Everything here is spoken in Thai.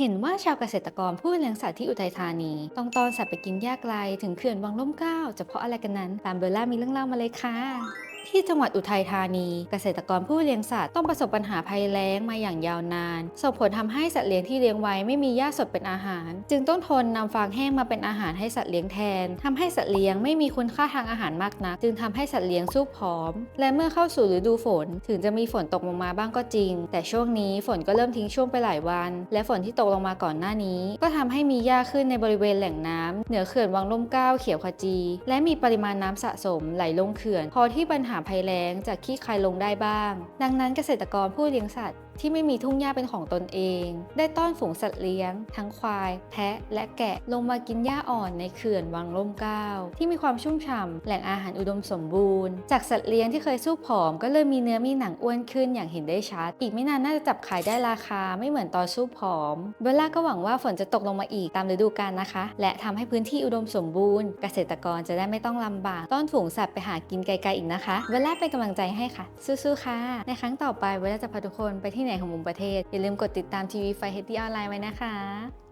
เห็นว่าชาวเกษตรกรผู้เลี้ยงสัตว์ที่อุทัยธานี ต้องตอนสัตว์ไปกินหญ้าไกล ถึงเขื่อนวังล่มเกล้าจะเพราะอะไรกันนั้น ตามเบลล่ามีเรื่องเล่ามาเลยค่ะ ที่จังหวัดอุทัยธานี เกษตรกรผู้เลี้ยงสัตว์ต้องประสบปัญหาภัยแล้งมาอย่างยาวนาน ส่งผลทำให้สัตว์เลี้ยงที่เลี้ยงไว้ไม่มีหญ้าสดเป็นอาหาร จึงต้องทนนำฟางแห้งมาเป็นอาหารให้สัตว์เลี้ยงแทนทำให้สัตว์เลี้ยงไม่มีคุณค่าทางอาหารมากนัก จึงทำให้สัตว์เลี้ยงสู้ผอม และเมื่อเข้าสู่ฤดูฝน ถึงจะมีฝนตกลงมาบ้างก็จริง แต่ช่วงนี้ฝนก็เริ่มทิ้งช่วงไปหลายวัน และฝนที่ตกลงมาก่อนหน้านี้ ก็ทำให้มีหญ้าขึ้นในบริเวณแหล่งน้ำเหนือเขื่อนวังล่มเก้าเขียวขจี และมีปริมาณน้ำสะสมไหลลงเขื่อน พอที่ปัญหาภัยแล้งจะขี้คายลงได้บ้าง ดังนั้นเกษตรกรผู้เลี้ยงสัตว์ ที่ไม่มีทุ่งหญ้าเป็นของตนเอง ได้ต้อนฝูงสัตว์เลี้ยง ทั้งควาย แพะ และแกะลงมากินหญ้าอ่อนในเขื่อนวังล่มเกล้าที่มีความชุ่มฉ่ำแหล่งอาหารอุดมสมบูรณ์ จากสัตว์เลี้ยงที่เคยสู้ผอม ก็เริ่มมีเนื้อมีหนังอ้วนขึ้นอย่างเห็นได้ชัด อีกไม่นานน่าจะจับขายได้ราคาไม่เหมือนตอนสู้ผอมเบลล่าก็หวังว่าฝนจะตกลงมาอีกตามฤดูกาลนะคะ และทำให้พื้นที่อุดมสมบูรณ์ เกษตรกรจะได้ไม่ต้องลำบาก ต้อนฝูงสัตว์ไปหากินไกลๆอีกนะคะเบลล่าเป็นกำลังใจให้ค่ะ สู้ๆค่ะ ในครั้งต่อไปเบลล่าจะพาทุกคนไปที่ไหนของมุมประเทศ อย่าลืมกดติดตามทีวีไฟเฮดดี้ออนไลน์ไว้นะคะ